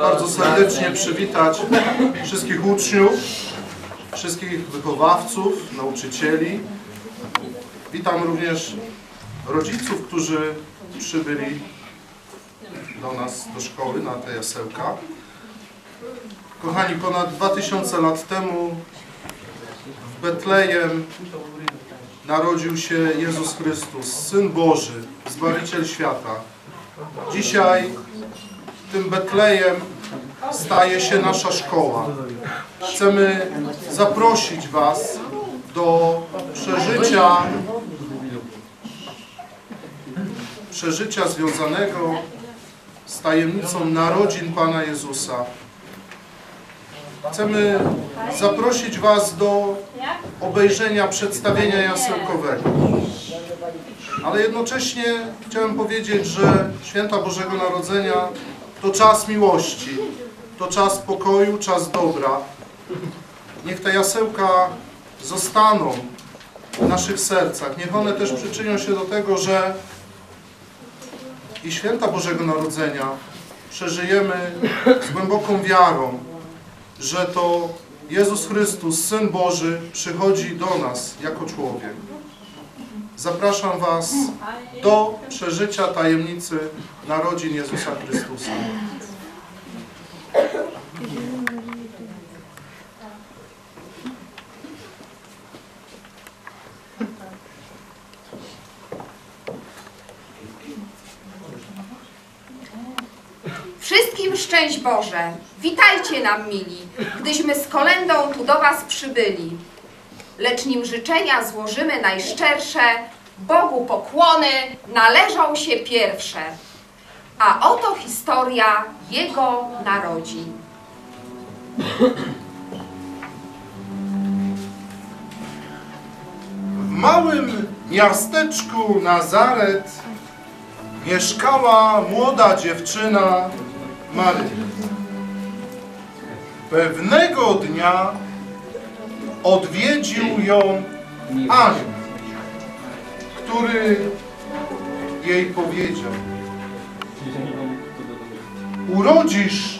bardzo serdecznie przywitać wszystkich uczniów, wszystkich wychowawców, nauczycieli. Witam również rodziców, którzy przybyli do nas, do szkoły na te jasełka. Kochani, ponad 2000 lat temu w Betlejem narodził się Jezus Chrystus, Syn Boży, Zbawiciel świata. Dzisiaj tym Betlejem staje się nasza szkoła. Chcemy zaprosić Was do przeżycia przeżycia związanego z tajemnicą narodzin Pana Jezusa. Chcemy zaprosić Was do obejrzenia przedstawienia jasełkowego. Ale jednocześnie chciałem powiedzieć, że święta Bożego Narodzenia to czas miłości, to czas pokoju, czas dobra. Niech te jasełka zostaną w naszych sercach. Niech one też przyczynią się do tego, że i święta Bożego Narodzenia przeżyjemy z głęboką wiarą, że to Jezus Chrystus, Syn Boży, przychodzi do nas jako człowiek. Zapraszam Was do przeżycia tajemnicy narodzin Jezusa Chrystusa. Wszystkim szczęść Boże! Witajcie nam mili, gdyśmy z kolędą tu do Was przybyli. Lecz nim życzenia złożymy najszczersze, Bogu pokłony należą się pierwsze. A oto historia Jego narodzin. W małym miasteczku Nazaret mieszkała młoda dziewczyna Maryja. Pewnego dnia odwiedził ją anioł, który jej powiedział Urodzisz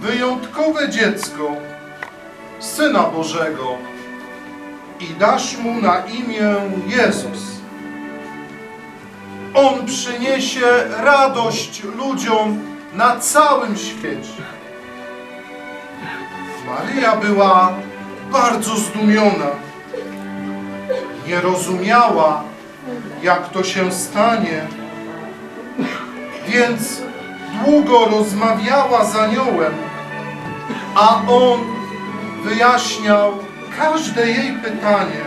wyjątkowe dziecko, Syna Bożego i dasz mu na imię Jezus. On przyniesie radość ludziom na całym świecie. Maryja była bardzo zdumiona. Nie rozumiała, jak to się stanie, więc długo rozmawiała z aniołem, a on wyjaśniał każde jej pytanie.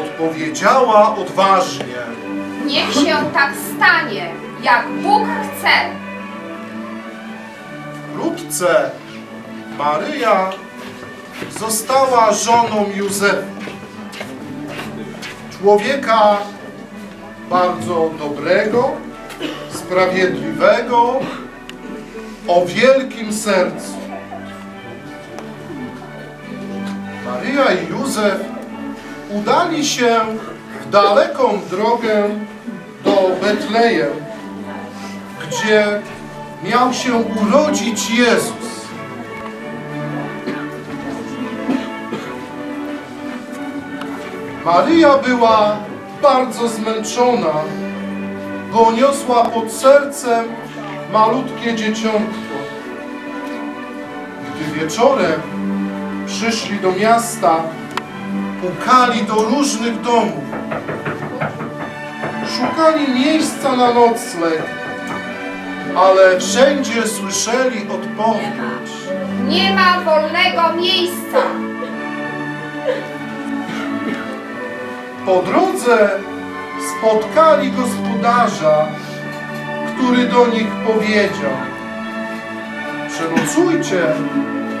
Odpowiedziała odważnie. Niech się tak stanie, jak Bóg chce. Wkrótce Maryja została żoną Józefa. Człowieka bardzo dobrego, sprawiedliwego, o wielkim sercu. Maryja i Józef udali się w daleką drogę do Betlejem, gdzie miał się urodzić Jezus. Maryja była bardzo zmęczona, bo niosła pod sercem malutkie dzieciątko. Gdy wieczorem przyszli do miasta, pukali do różnych domów. Szukali miejsca na nocleg, ale wszędzie słyszeli odpowiedź. Nie ma wolnego miejsca. Po drodze spotkali gospodarza, który do nich powiedział Przenocujcie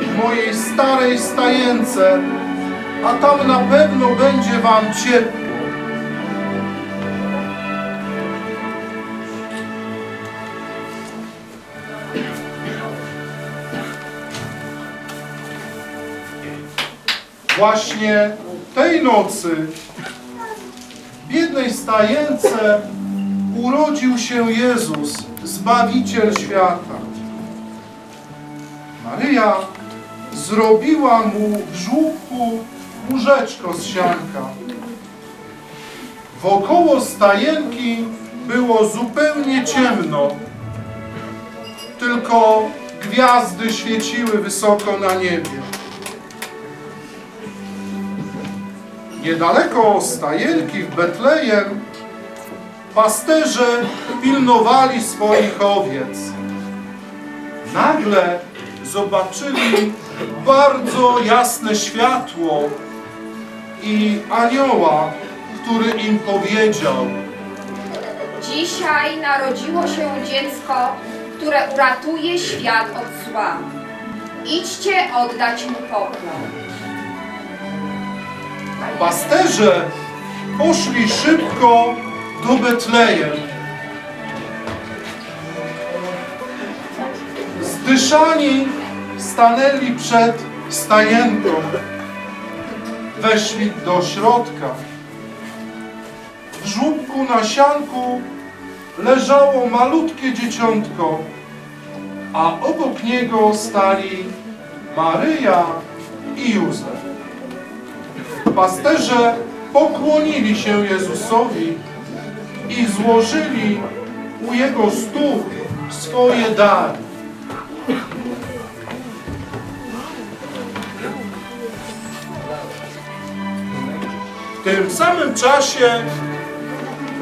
w mojej starej stajence, a tam na pewno będzie wam ciepło. Właśnie tej nocy w biednej stajence urodził się Jezus, Zbawiciel świata. Maryja zrobiła mu w żłóbku łóżeczko z sianka. Wokoło stajenki było zupełnie ciemno. Tylko gwiazdy świeciły wysoko na niebie. Niedaleko stajenki w Betlejem pasterze pilnowali swoich owiec. Nagle zobaczyli bardzo jasne światło i anioła, który im powiedział: Dzisiaj narodziło się dziecko, które uratuje świat od zła. Idźcie oddać mu pokłon. Pasterze poszli szybko do Betlejem. Zdyszani stanęli przed stajenką. Weszli do środka. W żłóbku na sianku leżało malutkie dzieciątko, a obok niego stali Maryja i Józef. Pasterze pokłonili się Jezusowi i złożyli u Jego stóp swoje dary. W tym samym czasie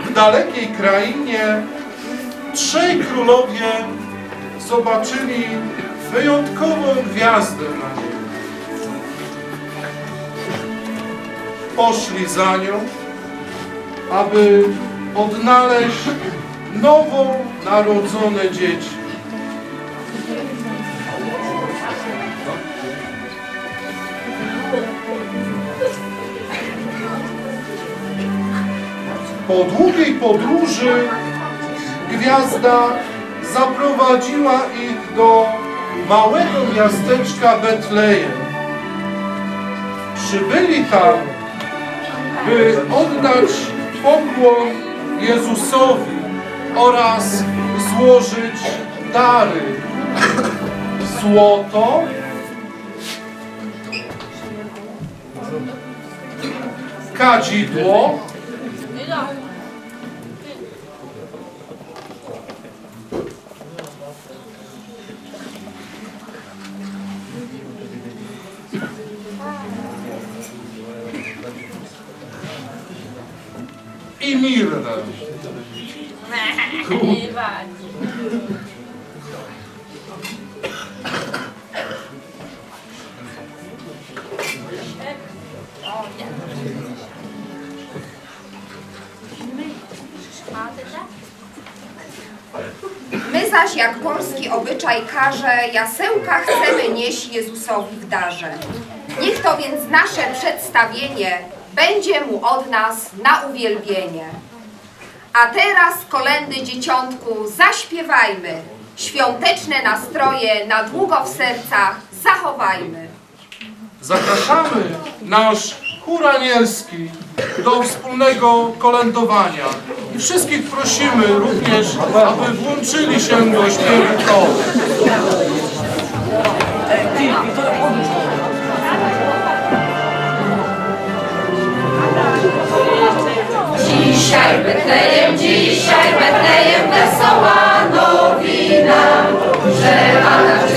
w dalekiej krainie trzej królowie zobaczyli wyjątkową gwiazdę na niebie. Poszli za nią, aby odnaleźć nowo narodzone dzieci. Po długiej podróży gwiazda zaprowadziła ich do małego miasteczka Betlejem. Przybyli tam, by oddać pokłon Jezusowi oraz złożyć dary. Złoto, kadzidło, i mirrę. My zaś, jak polski obyczaj każe, jasełka chcemy nieść Jezusowi w darze. Niech to więc nasze przedstawienie będzie mu od nas na uwielbienie. A teraz kolendy dzieciątku zaśpiewajmy. Świąteczne nastroje na długo w sercach zachowajmy. Zapraszamy nasz chór anielski do wspólnego kolędowania. I wszystkich prosimy również, aby włączyli się do śpiewu chóru. Dzisiaj Betlejem, dzisiaj Betlejem wesoła nowina, że Panna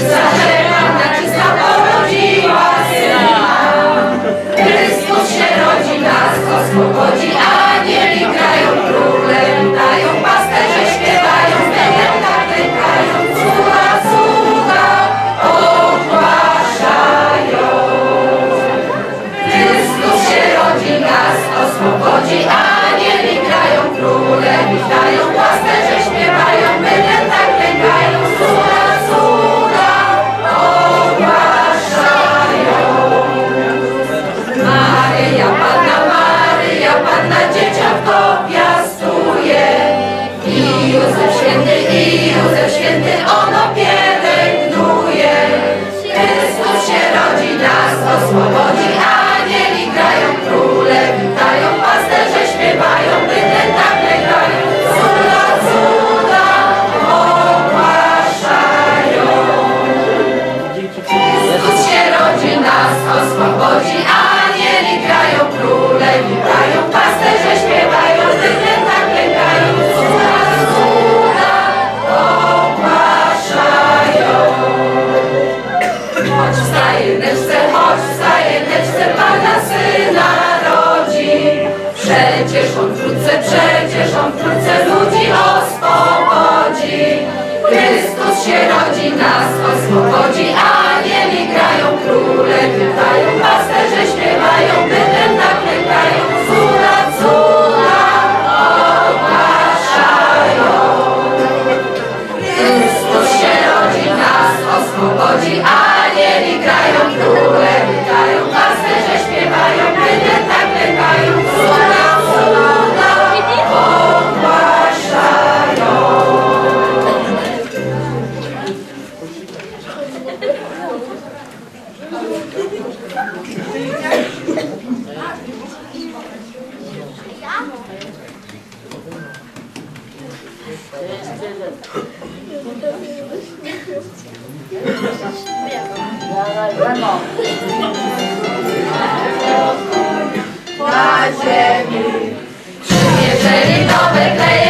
Na ziemi przymierzyli do Betlejem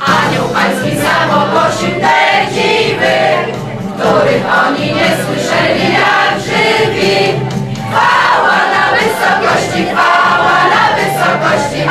Anioł pański samogłosił te dziwy, których oni nie słyszeli jak żywi. Chwała na wysokości, chwała na wysokości,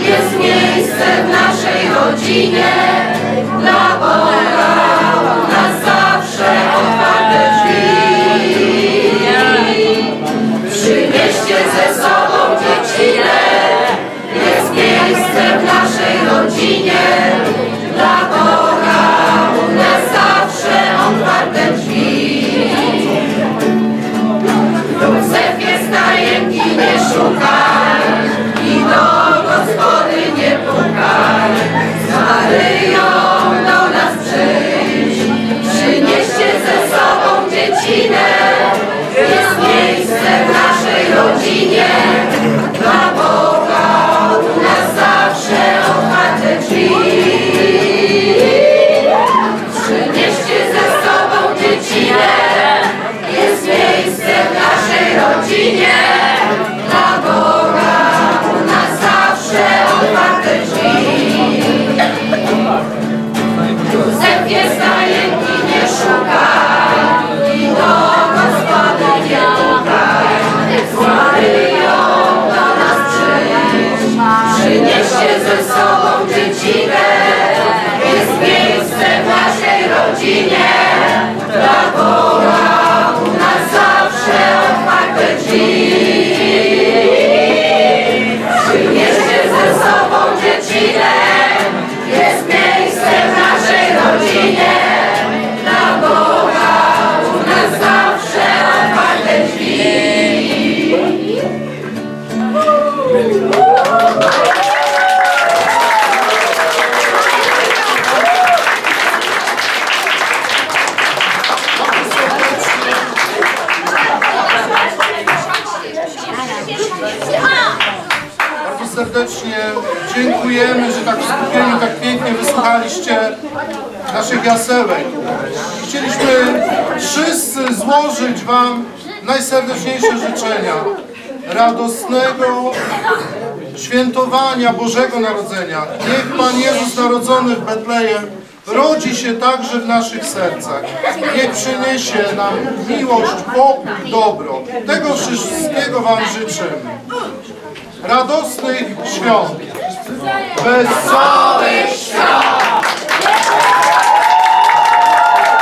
jest miejsce w naszej rodzinie. Naszych jasełek. Chcieliśmy wszyscy złożyć Wam najserdeczniejsze życzenia radosnego świętowania Bożego Narodzenia. Niech Pan Jezus Narodzony w Betlejem rodzi się także w naszych sercach. Niech przyniesie nam miłość, pokój, dobro. Tego wszystkiego Wam życzymy. Radosnych świąt! Wesołych świąt!